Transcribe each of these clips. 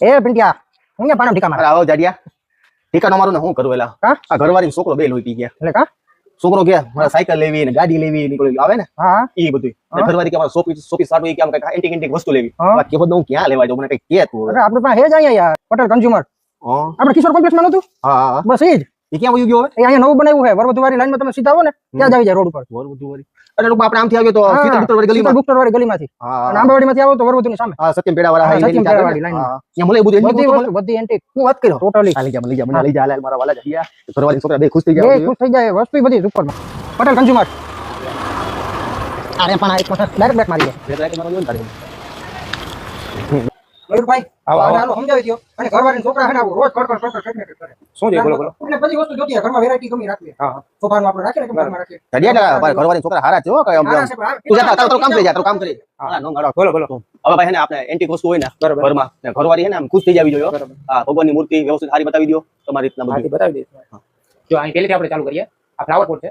એ પિંટિયા હું પાણા ઢીકા મારા. આવો જાડિયા. ઠીકાનો મારું ને હું કરું એલા? હા? આ ઘરવાળી છોકરો બે લોહી પી ગયા. એટલે કા? છોકરો કે મારા સાયકલ લેવી ને ગાડી લેવી નીકળી આવે ને હા એ બધું. ઘરવાળી કે મારા સોપી સોપી સારું કે આમ કઈ એન્ટિક એન્ટિક વસ્તુ લેવી. બાકી બધું હું ક્યાં લેવા જાઉં? મને કઈ કે તું અરે આપણે પાસે હે જ અહીંયા યાર પટેલ કન્ઝ્યુમર આપણે કિશોર કોમ્પ્લેક્સમાં નતું હા હા બસ એ જ. એ ક્યાં વયું ગયો હવે એ અહીંયા નવું બનાવ્યું છે વરવધુવારી લાઈનમાં તમે સીધા આવો ને ત્યાં જ આવી જાય રોડ ઉપર બોલ બધું વળી અરે લોકો આપણે આમથી આવ્યો તો હા. શીતળ બુતળ વાળી શીતળ ગલીમાં બુક વાળી ગલીમાંથી હા અને હા. આંબાવાડીમાંથી આવો તો વરવધુની સામે હા સત્યમ પેડા વાળા હા, હા, સત્યમ લઈને પેડાવાળી ચાલે ને. લાઈનમાં. હા. ત્યાં મળે બધું બધી એન્ટિક વસ્તુ બધી એન્ટિક હું વાત કર્યો ટોટલી હા, લઈ જા મને લઈ જા મને હા. લઈ જા હાલ, મારા વાલા જઈએ ઘરવાળી છોકરા બે ખુશ થઈ બે જાય ખુશ થઈ જાય વસ્તુ બધી ઉપરમાં પટેલ કન્ઝ્યુમર અરે પણ આ એક ડાયરેક્ટ બેક મારી જાય મયુરભાઈ આવો, આવો. સમજાવી દ્યો. અને ઘરવાળીના છોકરા છે રોજ કડકડ કડકડ કડકડ કરે શું છે બોલો બોલો. એટલે બધી વસ્તુ જોતી ઘરમાં વેરાયટી ગમી રાખવી. હા, હા. સોફામાં આપણે રાખીએ ને ઘરમાં રાખીએ? જાડિયા ભાઈ ઘરવાળી છોકરા હારા છે હો કઈ આમ તું જા તારું તારું કામ કરી જા તારું કામ કરી. હા. હા નો ગાડો બોલો બોલો. હવે ભાઈ ને આપણે એન્ટિક વસ્તુ હોય ને ઘરમાં. ને ઘરવાળી હે ને આમ ખુશ થઈ જવી જોઈએ હો. ભગવાનની મૂર્તિ વ્યવસ્થિત સારી બતાવી દો તમારી રીતના બતાવી દે. જો અહીં પહેલેથી આપણે ચાલુ કરીએ. આ ફ્લાવર પોટ છે.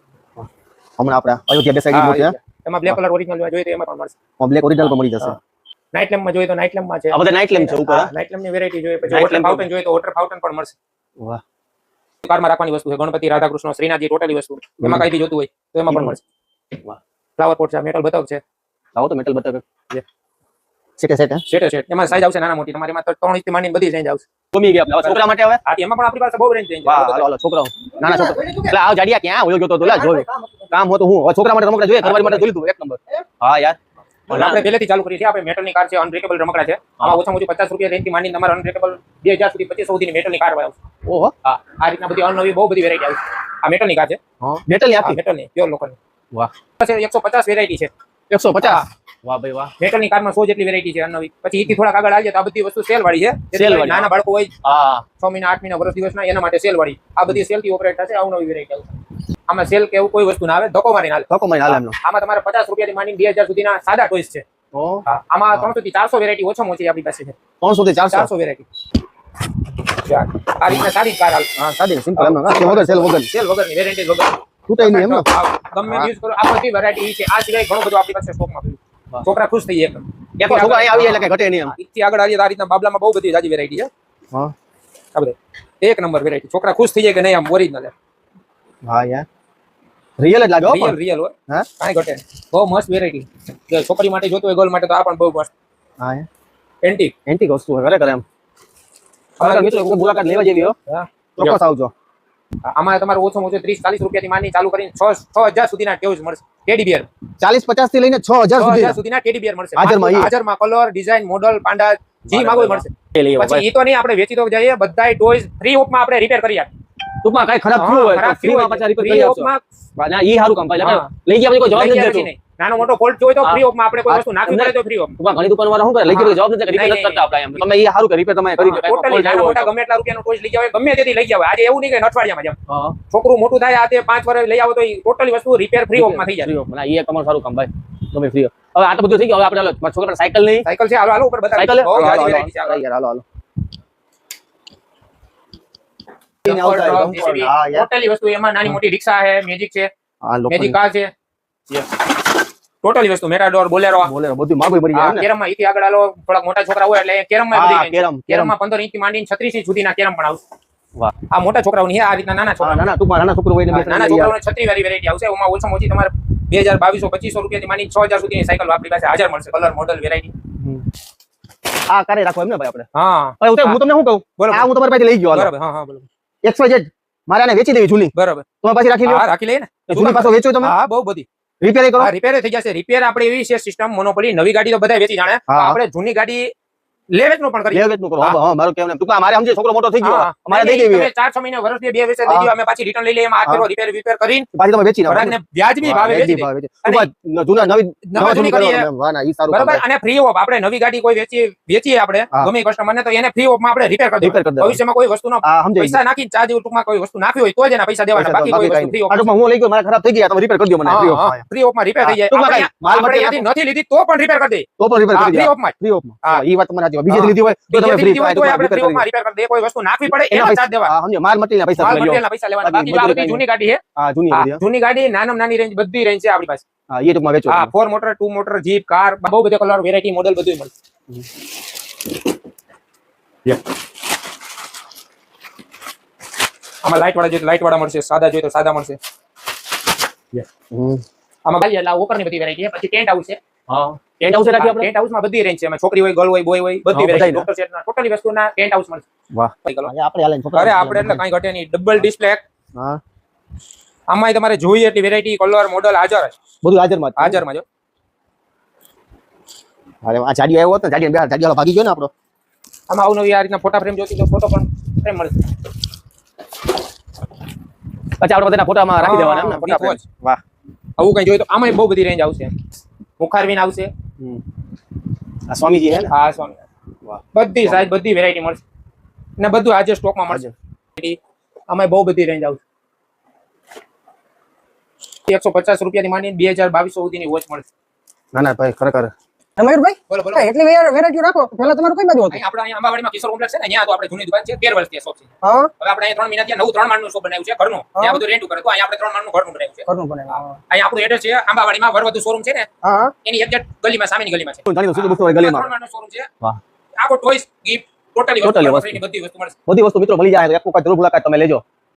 હમણાં આપણે અયોધ્યા બેસાડી હા, મૂર્તિ એમાં બ્લેક કલર ઓરિજિનલ જોઈએ તો એમાં પણ મળશે બ્લેક ઓરિજિનલ પણ મળી જશે નાઇટ લેમ્પમાં જોઈએ તો નાઇટ લેમ્પમાં છે આ બધા નાઇટ લેમ્પ છે ઉપર નાઇટ લેમ્પની વેરાયટી જોઈએ પછી Night વોટર lamp ફાઉન્ટેન જોઈએ તો વોટર ફાઉન્ટેન પણ મળશે વાહ કારમાં રાખવાની વસ્તુ છે ગણપતિ રાધાકૃષ્ણ શ્રીનાથજી ટોટલી વસ્તુ એમાં કઈ બી જોતું હોય તો એમાં પણ મળશે વાહ. ફ્લાવર પોટ છે મેટલ બતક છે લાવો તો મેટલ બતાવે Yeah. સેટે સેટ હે સેટે સેટ એમાં સાઈઝ આવશે નાના મોટી તમારી એમાં તો ત્રણ ઇંચથી માંડીને બધી સાઈઝ આવશે ગમી ગયા આપણે. હવે છોકરા માટે હવે હા એમાં પણ આપણી પાસે બહુ રેન્જ રેન્જ વાહ હાલો હાલો છોકરાઓ નાના છોકરા એટલે આવ જાડિયા ક્યાં હોયો ગયો તો લા જોયું કામ હોતું હું હવે છોકરા માટે રમકડા જોઈએ ઘરવાળી માટે જોયું તું એક નંબર હા યાર આપણે પહેલેથી ચાલુ કરીએ છીએ આપણે મેટલની કાર છે અનબ્રેકેબલ રમકડા છે આમાં ઓછામાં ઓછું પચાસ રૂપિયા રેન્જથી માંડીને તમારે અનબ્રેકેબલ બે હજાર સુધી પચીસો સુધીની મેટલની કાર આવશે ઓહો હા આ રીતના બધી અનનવી બહુ બધી વેરાયટી આવશે આ મેટલની કાર છે હા મેટલ ની આ આખી મેટલની પ્યોર લોખંડની વાહ એકસો પચાસ વેરાયટી છે એકસો પચાસ વાહ ભાઈ વાહ મેટલની કારમાં સો જેટલી વેરાયટી છે અનનવી પછી એથી થોડાક આગળ આવીએ તો આ બધી વસ્તુ સેલ વાળી છે જેથી Sale કરીને વાળી. નાના બાળકો હોય હા છ મહિના આઠ મહિના વર્ષ દિવસના એના માટે સેલ વાળી આ બધી સેલ થી ઓપરેટ થશે આવું નવી વેરાયટી આવશે આમાં સેલ કે એવું કોઈ વસ્તુ ના આવે ધક્કો મારીને હાલે. ધક્કો મારી હાલ એમનો. આમાં તમારે પચાસ રૂપિયાથી માંડીને બે હજાર સુધીના સાદા ટોયસ છે. આમાં ત્રણસો થી ચારસો વેરાયટી ઓછામાં ઓછી આપણી પાસે છે. ત્રણસો થી ચારસો વેરાયટી આ રીતના સારી કાર હાલ હા સાદી સિમ્પલ એમનો. હા, વગર સેલ વગર. સેલ વગરની વેરાયટી વગર. તૂટે નહીં એમનો. ગમે યુઝ કરો આ બધી વેરાયટી છે. આ સિવાય ઘણું બધું આપણી પાસે સ્ટોકમાં પડ્યું છોકરા ખુશ થઈ એકદમ એક વાર છોકરા આવી એટલે કઈ ઘટે નહીં એમ. ઈથી આગળ આવી આ રીતના બાબલામાં બહુ બધી જાજી વેરાયટી છે. હા. આ બધે. એક નંબર વેરાયટી છોકરા ખુશ થઈ જાય કે નહીં આમ ઓરિજિનલ હા યાર રિયલ જ લાગે હો રિયલ પણ રિયલ હોય હા કાંઈ ઘટે નહીં. બહુ મસ્ત વેરાયટી જો છોકરી માટે જોતું હોય ગર્લ માટે તો આ પણ બહુ મસ્ત હા યાર એન્ટિક એન્ટિક વસ્તુ હોય ખરેખર એમ ખરેખર મિત્રો કોઈ મુલાકાત લેવા જેવી હો હા. ચોક્કસ આવજો આમાં તમારે ઓછામાં ઓછું ત્રીસ ચાલીસ રૂપિયાથી માંડી ચાલુ કરીને છ છ હજાર સુધીના ટેવ્સ મળશે ટેડી બિયર ચાલીસ પચાસ થી લઈને છ હજાર છ સુધી હજાર સુધીના ટેડી બિયર મળશે હાજરમાં ઈ. હાજરમાં કલર ડિઝાઇન મોડલ પાંડા જી માગો એ મળશે પછી ઈ તો નહીં આપણે વેચી તો જઈએ બધાય ટોયઝ ફ્રી ઓફમાં આપણે રિપેર કરી આપીએ ટૂંકમાં કઈ ખરાબ થયું હોય ફ્રીમાં પાછા રિપેર કરી ફ્રી આપશો ના ઈ સારું કામ ભાઈ લઈ ગયા કોઈ જવાબ નથી દેતો. નાનો મોટો ફોલ્ટ જોઈ તો. ફ્રી ઓફમાં આપણે કોઈ વસ્તુ નાખી. પડે તો ફ્રી ઓફ ઘણી દુકાન વાળા શું કરે? લઈ ગયા જવાબ નથી રિપેર કરતા આપણે એમ. તમે ઈ સારું કરી તમે કરી ટોટલી નાનો મોટા ગમે એટલા રૂપિયાનો ટોયઝ લઈ જાવ ગમે તેથી લઈ જાવ આજે એવું નહીં કે અઠવાડિયામાં જેમ. છોકરું મોટું થાય આ તે પાંચ વર્ષ લઈ આવો તો ટોટલી વસ્તુ રિપેર ફ્રી ઓફમાં થઈ જાય. ના, ઈ એક તમારું સારું કામ ભાઈ. તમે ફ્રી હવે આ તો બધું થઈ ગયું. હવે આપણે ચાલો છોકરા સાયકલ નહીં. સાયકલ છે? હાલો હાલો ઉપર બતાવો સાયકલ હાલો, હાલો, હાલો, આગળ. યાર, હાલો, હાલો. Dumper, આવતા truck, dumper, JCB, હા, યાર. ટોટલી વસ્તુ એમાં નાની મોટી રિક્ષા છે મેજિક છે હા, લોકો મેજિક કાર છે ટોટલી વસ્તુ મેટાડોર બોલેરો બોલે બધું માગું મળી જાય એમ ને? કેરમમાં ઈથી આગળ હાલો થોડાક મોટા છોકરા હોય એટલે કેરમમાં બધી હા, range છે. Carrom, carrom. કેરમમાં પંદર ઇંચ થી માંડીને છત્રીસ ઇંચ સુધીના કેરમ પણ આવશે વાહ. આ મોટા છોકરાઓની છે આ રીતના નાના હા, છોકરા નાના ટૂંકમાં નાના છોકરો હોય ને બે ત્રણ નાના લઈ આવે. છોકરાઓને છત્રી વાળી વેરાયટી આવશે એમાં ઓછામાં ઓછી તમારે બે હજાર બાવીસો પચીસો રૂપિયાથી માંડીને છ હજાર સુધીની સાયકલ આપણી પાસે હાજર મળશે કલર મોડલ વેરાયટી હમ. આ કારે રાખો એમ ને ભાઈ આપણે હા હવે હું તો- હું તમને શું કહું બરોબર. આ હું તમારી પાસે લઈ ગયો હાલો. બરાબર હા હા બરાબર XYZ. મારે આને વેચી દેવી જૂની બરાબર. તો પાછી રાખી લ્યો. હા રાખી લઈએ ને જૂની પાછો વેચો તમે. હા બહુ બધી. રિપેર કરો. રિપેર થઈ જશે. રિપેર આપણે એવી છે સિસ્ટમ મોનોપોલી નવી ગાડી તો બધા વેચી જાણે. આપણે જૂની ગાડી લે વેચનું પણ કરીએ લે વેચનું કરો. હા હા, મારું કહેવાનું મારે સમજી છોકરો મોટો થઈ ગયો અમારે દઈ દેવી તમે ચાર છ મહિના વર્ષ બે વર્ષે દઈ હા. અમે પાછી રિટર્ન લઈ લઈએ એમાં હાથ હા. રિપેર રિપેર કરીને. પાછી તમે વેચી નાખો. ગ્રાહકને વ્યાજબી ભાવે વેચી ભાવે વેચી. જૂના નવી નવા જૂની જૂની કરીએ. વાહ, ના, ઈ સારું બરાબર? અને ફ્રી ઓફ આપણે નવી ગાડી કોઈ વેચીએ વેચીએ આપણે. ગમે કસ્ટમર ને તો એને ફ્રી ઓફમાં આપણે રિપેર કરી દઈએ ભવિષ્યમાં કોઈ વસ્તુનો પૈસા નાખી ચાર્જ ટૂંકમાં કોઈ વસ્તુ નાખી હોય તો જ એના પૈસા દેવાના. બાકી કોઈ વસ્તુ ફ્રી ઓફ ટૂંકમાં હું લઈ ગયો મારા ખરાબ થઈ ગયા તમે રિપેર કરી દો મને ફ્રી ઓફમાં રિપેર થઈ જાય. આપણે માલ નથી લીધી તો પણ રિપેર કરી દે તો પણ રિપેર કરી ફ્રી ઓફમાં ફ્રી ઓફમાં. હા. ઈ વાત તમારી સાચી. બીજેથી હા. લીધી હોય તો તમે બીજે free લીધી હોય તો ટૂંકમાં આપણે repair ફ્રી ઓફ કરી માં રિપેર કરી દઈએ કોઈ વસ્તુ નાખવી પડે એના એના ચાર્જ દેવા હા, સમજ્યો. માલ મટીરિયલના પૈસા માલ તમે લ્યો. મટીરિયલના પૈસા લેવાના બાકી બાકી આ મજૂરી બધી કાંઈ જૂની ગાડી છે હા, જૂની હા, બધી, હા. જૂની ગાડી નાનામાં નાની રેન્જ બધી રેન્જ છે આપણી પાસે હા, ઈ ટૂંકમાં વેચો હા તમે. Four motor two motor jeep car બહુ બધા કલર વેરાયટી મોડેલ બધું મળશે આમાં લાઇટ વાળા જોઈએ લાઇટ વાળા મળશે સાદા જોઈએ તો સાદા મળશે હમ. આમાં ગાલી એટલે ઓકરની બધી વેરાયટી છે પછી ટેન્ટ હાઉસ છે હા. ટેન્ટ હાઉસ રાખી આપણે? ટેન્ટ હાઉસમાં બધી રેન્જ છે. એમાં છોકરી હોય ગર્લ હોય બોય હોય બધી વેરાયટી. ડોક્ટર સેટના ટોટલી વસ્તુના ટેન્ટ હાઉસ મળશે. વાહ. આપણે હાલે છોકરા અરે આપણે એટલે કાંઈ ઘટે નહીં. ડબલ ડિસ્પ્લે હા. આમાંય તમારે જોઈએ એટલી વેરાયટી કલર મોડલ હાજર છે બધું હાજરમાં. હાજરમાં જો અરે, આ જાડી આવ્યો હતો જાડી બે જાડી વાળો ભાગી ગયો ને આપણો. આમાં અવનવી આ રીતના ફોટા ફ્રેમ જોતી તો ફોટો પણ ફ્રેમ મળશે પછી આપણે બધાના ફોટામાં રાખી દેવાના એમ ને, ફોટા વાહ. આવું કઈ જોઈએ તો આમાંય બહુ બધી રેન્જ આવશે મુખારવીન આવશે. આ સ્વામીજી હે ને? હા સ્વામી. વાહ. બધી સાઈઝ બધી વેરાયટી મળશે. ને બધું આજે સ્ટોકમાં મળશે. આમાં બહુ બધી રેન્જ આવશે. એકસો પચાસ રૂપિયાથી માંડીને બે હજાર બાવીસો સુધીની વોચ મળશે. ના ના ભાઈ ખરેખર મયુરભાઈ બોલો બોલો. હા, એટલી વેરાયટી રાખો. પહેલા તમારું કઈ બાજુ હતું? અહીં આપણે અહીંયા અંબાવાડીમાં કિશોર કોમ્પ્લેક્સ છે ને અહીંયા તો આપણે જૂની દુકાન છે તેર વર્ષથી શોપ છે. હા. હવે આપણે અહીંયા ત્રણ મહિના ત્યાં નવું ત્રણ માળનું શોપ બનાવ્યું છે ઘરનું. ત્યાં બધું રેન્ટ કરે તો અહીંયા આપણે ત્રણ માળનું ઘરનું બનાવ્યું છે. ઘરનું બનાવ્યું અહીંયા આપણું એડ્રેસ છે આંબાવાડીમાં વરવધુ શોરૂમ છે ને હા. એની એક્ઝેક્ટ ગલીમાં સામેની ગલીમાં છે. જાણીતું સીધું બુક હોય ગલીમાં. 3 માળનું શોરૂમ છે. વાહ. આખો ટોયસ ગિફ્ટ ટોટલી વસ્તુ. બધી વસ્તુ મળશે. બધી વસ્તુ મિત્રો મળી જાય તો એક વખત જરૂર મુલાકાત તમે લેજો.